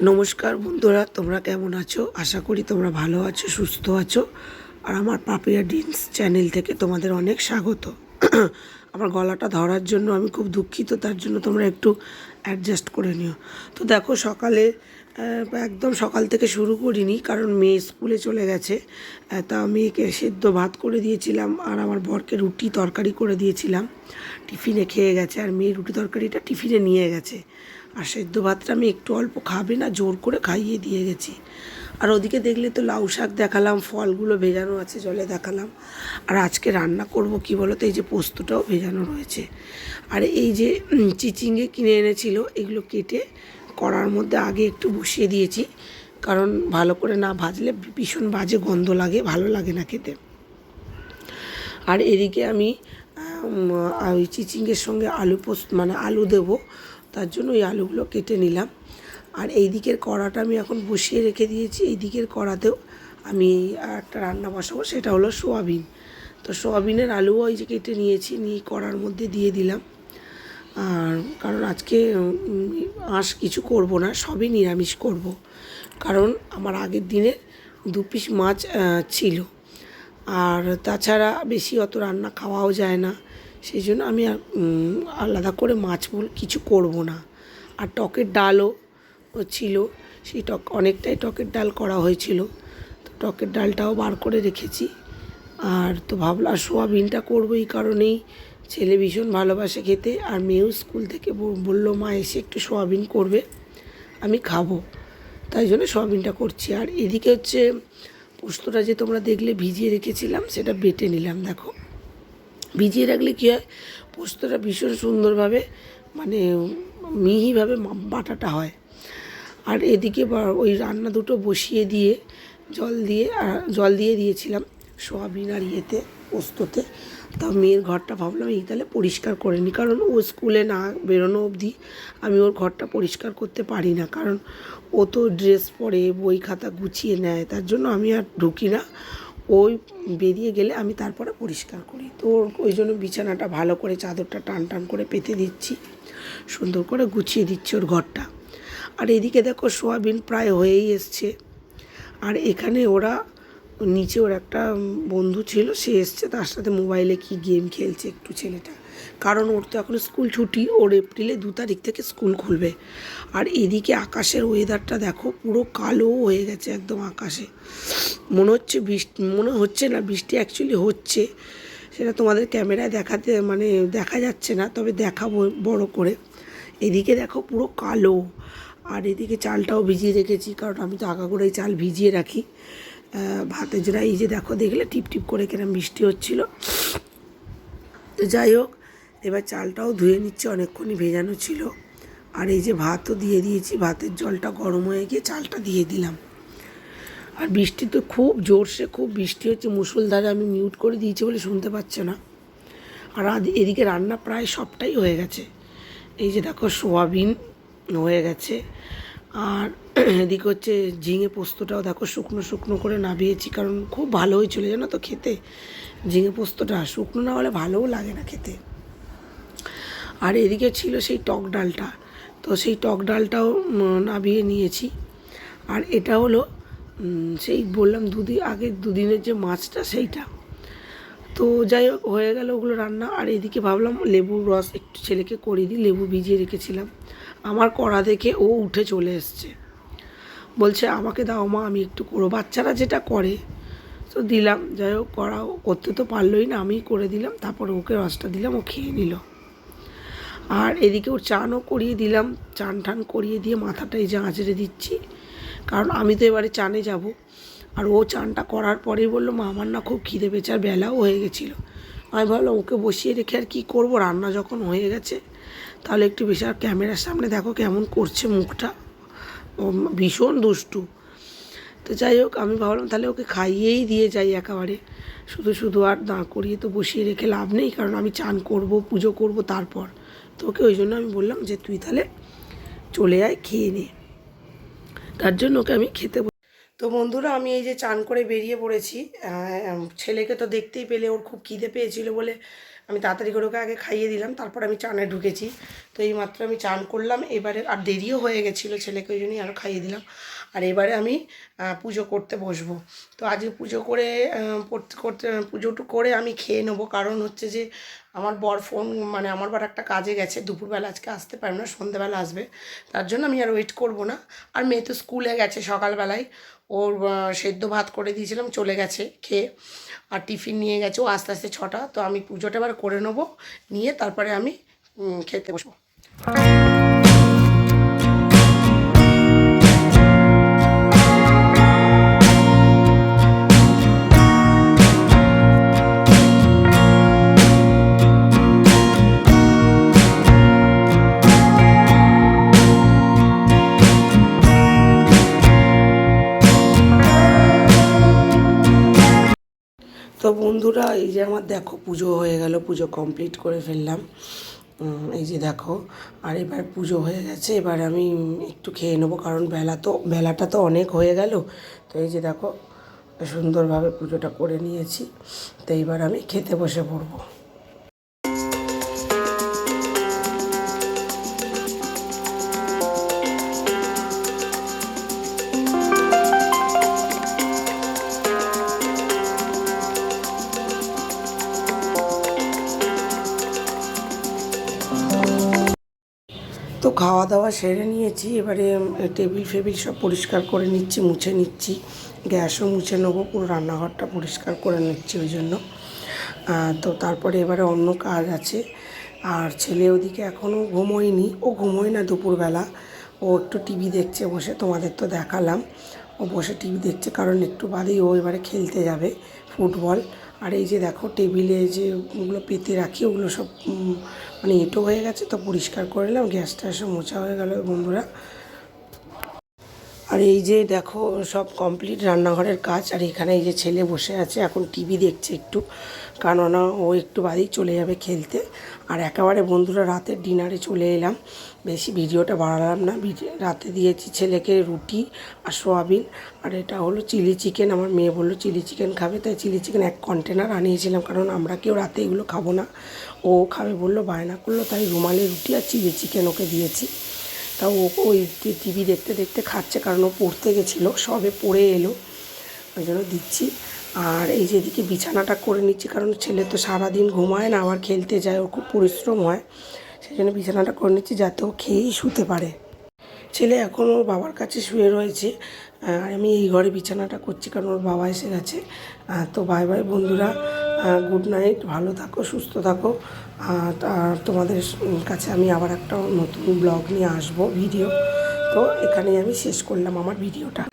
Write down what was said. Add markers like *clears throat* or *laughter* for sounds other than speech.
নমস্কার বন্ধুরা, তোমরা কেমন আছো? আশা করি তোমরা ভালো আছো, সুস্থ আছো। আর আমার পাপিয়া ডিন্স চ্যানেল থেকে তোমাদের অনেক স্বাগত। *clears throat* আমার গলাটা ধরার জন্য আমি খুব দুঃখিত, তার জন্য তোমরা একটু অ্যাডজাস্ট করে নিও। তো দেখো, সকালে একদম সকাল থেকে শুরু করিনি, কারণ মেয়ে স্কুলে চলে গেছে। তা মেয়েকে সেদ্ধ ভাত করে দিয়েছিলাম, আর আমার বরকে রুটি তরকারি করে দিয়েছিলাম। টিফিনে খেয়ে গেছে, আর মেয়ে রুটি তরকারিটা টিফিনে নিয়ে গেছে। আর সেদ্ধ ভাতটা আমি একটু অল্প খাবে না, জোর করে খাইয়ে দিয়ে গেছি। আর ওদিকে দেখলে তো লাউ শাক দেখালাম, ফলগুলো ভেজানো আছে, জলে দেখালাম। আর আজকে রান্না করব কি বলো তো এই যে পোস্তটাও ভেজানো রয়েছে। আর এই যে চিচিঙ্গে কিনে এনেছিল, এগুলো কেটে কড়ার মধ্যে আগে একটু বসিয়ে দিয়েছি। কারণ ভালো করে না ভাজলে ভীষণ বাজে গন্ধ লাগে, ভালো লাগে না খেতে। আর এদিকে আমি ওই চিচিঙ্গের সঙ্গে আলু পোস্ত মানে আলু দেব। তার জন্য ওই আলুগুলো কেটে নিলাম। আর এই দিকের কড়াটা আমি এখন বসিয়ে রেখে দিয়েছি। এই দিকের কড়াতেও আমি একটা রান্না বসাবো, সেটা হলো সোয়াবিন। তো সোয়াবিনের আলুও ওই যে কেটে নিয়েছি, নিয়ে কড়ার মধ্যে দিয়ে দিলাম। আর কারণ আজকে আঁশ কিছু করব না, সবই নিরামিষ করব। কারণ আমার আগের দিনে দু পিস মাছ ছিল। আর তাছাড়া বেশি অত রান্না খাওয়াও যায় না। সেই জন্য আমি আলাদা করে মাছ বল কিছু করব না। আর টকের ডালও ছিল, সেই টক, অনেকটাই টকের ডাল করা হয়েছিল। তো টকের ডালটাও বার করে রেখেছি। আর তো ভাবলাম সোয়াবিনটা করব এই কারণেই। ছেলে ভীষণ ভালোবাসে খেতে, আর মেয়েও স্কুল থেকে বলল, মা এসে একটু সোয়াবিন করবে, আমি খাব। তাই জন্য সোয়াবিনটা করছি। আর এদিকে হচ্ছে, পোস্তটা যে তোমরা দেখলে ভিজিয়ে রেখেছিলাম, সেটা বেটে নিলাম, দেখো। ভিজিয়ে রাখলে কী হয়? পোস্তটা ভীষণ সুন্দরভাবে মানে মিহিভাবে বাটাটা হয়। আর এদিকে ওই রান্না দুটো বসিয়ে দিয়ে, জল দিয়ে জল দিয়ে দিয়েছিলাম সোয়াবিন আর ইয়েতে, পোস্ততে। তা মেয়ের ঘরটা ভাবলাম এই তাহলে পরিষ্কার করে নিই। কারণ ও স্কুলে না বেরোনো অবধি আমি ওর ঘরটা পরিষ্কার করতে পারি না। কারণ ও তো ড্রেস পরে বই খাতা গুছিয়ে নেয়, তার জন্য আমি আর ঢুকি না। ওই বেরিয়ে গেলে আমি তারপরে পরিষ্কার করি। তো ওই জন্য বিছানাটা ভালো করে চাদরটা টান টান করে পেতে দিচ্ছি। সুন্দর করে গুছিয়ে দিচ্ছি ওর ঘরটা। আর এদিকে দেখো সোয়াবিন প্রায় হয়েই এসছে। আর এখানে ওরা নিচে ওর একটা বন্ধু ছিল, সে এসছে, তার সাথে মোবাইলে কি গেম খেলছে একটু ছেলেটা। কারণ ওর তো এখন স্কুল ছুটি, ওর এপ্রিলে দু তারিখ থেকে স্কুল খুলবে। আর এদিকে আকাশের ওয়েদারটা দেখো, পুরো কালো হয়ে গেছে একদম আকাশে। মনে হচ্ছে বৃষ্টি মনে হচ্ছে না, বৃষ্টি অ্যাকচুয়ালি হচ্ছে। সেটা তোমাদের ক্যামেরায় দেখাতে মানে দেখা যাচ্ছে না, তবে দেখাবো বড় করে। এদিকে দেখো পুরো কালো, আর এদিকে চালটাও ভিজিয়ে রেখেছি, কারণ আমি তো আঁকা করে চাল ভিজিয়ে রাখি। ভাতের জন্য এই যে দেখো, দেখলে টিপ টিপ করে কেরম বৃষ্টি হচ্ছিল। তো যাই হোক এবার চালটাও ধুয়ে নিচ্ছে, অনেকক্ষণই ভেজানো ছিল। আর এই যে ভাতও দিয়ে দিয়েছি, ভাতের জলটা গরম হয়ে গিয়ে চালটা দিয়ে দিলাম। আর বৃষ্টি তো খুব জোরসে, খুব বৃষ্টি হচ্ছে, মুসুলধারে আমি মিউট করে দিয়েছি বলে শুনতে পাচ্ছে না। আর এদিকে রান্না প্রায় সবটাই হয়ে গেছে। এই যে দেখো, সোয়াবিন হয়ে গেছে। আর এদিকে হচ্ছে ঝিঙে পোস্তটাও দেখো, শুকনো শুকনো করে নাবিয়েছি, কারণ খুব ভালো হয়েছিল জানো তো খেতে। ঝিঙে পোস্তটা শুকনো না হলে ভালোও লাগে না খেতে। আর এদিকে ছিল সেই টক ডালটা। তো সেই টক ডালটাও নাবিয়ে নিয়েছি। আর এটা হলো সেই বললাম দুদিন আগে, দুদিনের যে মাছটা সেইটা। তো যাই হোক, হয়ে গেল ওগুলো রান্না। আর এদিকে ভাবলাম লেবুর রস একটু ছেলেকে করে দিই, লেবু ভিজিয়ে রেখেছিলাম। আমার কড়া দেখে ও উঠে চলে এসছে। বলছে, আমাকে দাও মা, আমি একটু করো বাচ্চারা যেটা করে, তো দিলাম। যাই হোক করা করতে তো পারলোই না, আমিই করে দিলাম। তারপর ওকে রসটা দিলাম, ও খেয়ে নিল। আর এদিকে ওর চানও করিয়ে দিলাম, চান টান করিয়ে দিয়ে মাথাটা এই যে আঁচড়ে দিচ্ছি। কারণ আমি তো এবারে চানে যাব। আর ও চানটা করার পরেই বলল মা আমার না খুব খিদে আর বেলাও হয়ে গেছিল। আমি ভাবলাম, ওকে বসিয়ে রেখে আর কী করব? রান্না যখন হয়ে গেছে, তাহলে একটু বেশি আর ক্যামেরার সামনে দেখো কেমন করছে মুখটা। ভীষণ দুষ্টু। তো যাই হোক, আমি ভাবলাম, তাহলে ওকে খাইয়েই দিয়ে যাই একেবারে। শুধু শুধু আর দাঁড় করিয়ে তো বসিয়ে রেখে লাভ নেই, কারণ আমি চান করব, পুজো করব তারপর। তো ওকে ওই জন্য আমি বললাম যে তুই তাহলে চলে আয়, খেয়ে নে। তার জন্য ওকে আমি খেতে তো বন্ধুরা, আমি এই যে চান করে বেরিয়ে পড়েছি ছেলেকে তো দেখতেই পেলে, ওর খুব খিদে পেয়েছিল বলে আমি তাড়াতাড়ি করে ওকে আগে খাইয়ে দিলাম, তারপর আমি চানে ঢুকেছি। তো এই মাত্র আমি চান করলাম, এবারে আর দেরিও হয়ে গেছিল ছেলেকে ওই জন্যই আরও খাইয়ে দিলাম। আর এবারে আমি পুজো করতে বসবো। তো আজকে পুজো করে করতে করতে, পুজোটু করে আমি খেয়ে নেব। কারণ হচ্ছে যে, আমার বর ফোন মানে আমার বার একটা কাজে গেছে, দুপুরবেলা আজকে আসতে পারবে না, সন্ধ্যেবেলা আসবে। তার জন্য আমি আর ওয়েট করব না। আর মেয়ে তো স্কুলে গেছে সকালবেলায়। ওর সেদ্ধ ভাত করে দিয়েছিলাম, চলে গেছে খেয়ে। আর টিফিন নিয়ে গেছে, ও আস্তে আস্তে ছটা। তো আমি পুজোটা এবার করে নেব, নিয়ে তারপরে আমি খেতে বসবো। তো বন্ধুরা এই যে আমার দেখো পুজো হয়ে গেল পুজো কমপ্লিট করে ফেললাম। এই যে দেখো, আর এবার পুজো হয়ে গেছে, এবার আমি একটু খেয়ে নেব, কারণ বেলা তো, বেলাটা তো অনেক হয়ে গেল। তো এই যে দেখো, সুন্দরভাবে পুজোটা করে নিয়েছি, তো এইবার আমি খেতে বসে পড়ব। খাওয়া দাওয়া সেরে নিয়েছি, এবারে টেবিল ফেবিল সব পরিষ্কার করে নিচ্ছি, মুছে নিচ্ছি। গ্যাসও মুছে নেব, পুরো রান্নাঘরটা পরিষ্কার করে নিচ্ছি ওই জন্য। তো তারপরে এবারে অন্য কাজ আছে। আর ছেলে ওদিকে এখনও ঘুমোয়নি, ও ঘুমোয় না দুপুরবেলা। ও একটু টিভি দেখছে বসে, তোমাদের তো দেখালাম। ও বসে টিভি দেখছে, কারণ একটু বাদেই ও এবারে খেলতে যাবে, ফুটবল। আর এই যে দেখো টেবিলে যে ওগুলো পেতে রাখি, ওগুলো সব মানে এঁটো হয়ে গেছে, তো পরিষ্কার করে নিলাম, গ্যাসটা এসে মোছা হয়ে গেল বন্ধুরা। আর এই যে দেখো, সব কমপ্লিট রান্নাঘরের কাজ, আর এখানে এই যে ছেলে বসে আছে, এখন টিভি দেখছে একটু কেননা ও একটু বাদেই চলে যাবে খেলতে। আর একেবারে বন্ধুরা, রাতের ডিনারে চলে এলাম। বেশি ভিডিওটা বাড়ালাম না রাতে দিয়েছি ছেলেকে রুটি আর সোয়াবিন। আর এটা হলো চিলি চিকেন আমার মেয়ে বলল চিলি চিকেন খাবে, তাই চিলি চিকেন এক কন্টেনার আনিয়েছিলাম, কারণ আমরা কেউ রাতে এগুলো খাব না। ও খাবে বলল বায়না করল, তাই রুমালি রুটি আর চিলি চিকেন ওকে দিয়েছি। তা ও ওই টিভি দেখতে দেখতে খাচ্ছে কারণ ও পড়তে গেছিল, সবে পড়ে এলো। ওই জন্য দিচ্ছি। আর এই যে এদিকে বিছানাটা করে নিচ্ছি কারণ ছেলে তো সারাদিন ঘুমায় না, আবার খেলতে যায় ওর খুব পরিশ্রম হয়। সেই জন্য বিছানাটা করে নিচ্ছি যাতে ও খেয়েই শুতে পারে। ছেলে এখন ওর বাবার কাছে শুয়ে রয়েছে। আর আমি এই ঘরে বিছানাটা করছি কারণ ওর বাবা এসে গেছে। তো বাই বাই বন্ধুরা। গুড নাইট ভালো থাকো, সুস্থ থাকো। আর তোমাদের কাছে আমি আবার একটা নতুন ব্লগ নিয়ে আসব ভিডিও তো এখানেই আমি শেষ করলাম আমার ভিডিওটা